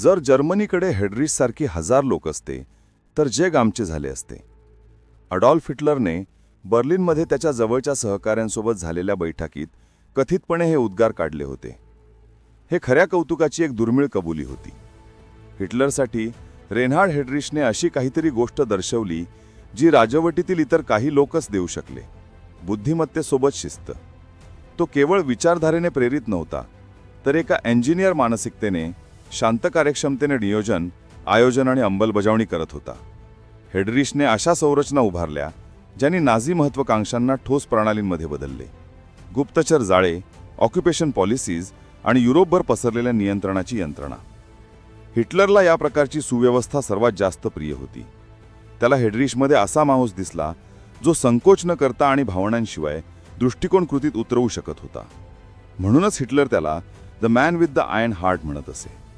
जर जर्मनीकडे हेड्रिससारखी हजार लोक असते तर जग आमचे झाले असते. अडॉल्फ हिटलरने बर्लिनमध्ये त्याच्या जवळच्या सहकाऱ्यांसोबत झालेल्या बैठकीत कथितपणे हे उद्गार काढले होते. हे खऱ्या कौतुकाची एक दुर्मिळ कबुली होती. हिटलरसाठी रेनहार्ड हेड्रिशने अशी काहीतरी गोष्ट दर्शवली जी राजवटीतील इतर काही लोकच देऊ शकले. बुद्धिमत्तेसोबत शिस्त. तो केवळ विचारधारेने प्रेरित नव्हता तर एका इंजिनियर मानसिकतेने शांत कार्यक्षमतेने नियोजन आयोजन आणि अंमलबजावणी करत होता. हेडरिशने अशा संरचना उभारल्या ज्यांनी नाझी महत्वाकांक्षांना ठोस प्रणालींमध्ये बदलले. गुप्तचर जाळे ऑक्युपेशन पॉलिसीज आणि युरोपभर पसरलेल्या नियंत्रणाची यंत्रणा. हिटलरला या प्रकारची सुव्यवस्था सर्वात जास्त प्रिय होती. त्याला हेडरिशमध्ये असा माणूस दिसला जो संकोच न करता आणि भावनांशिवाय दृष्टिकोन कृतीत उतरवू शकत होता. म्हणूनच हिटलर त्याला the man with the iron heart म्हणत असे.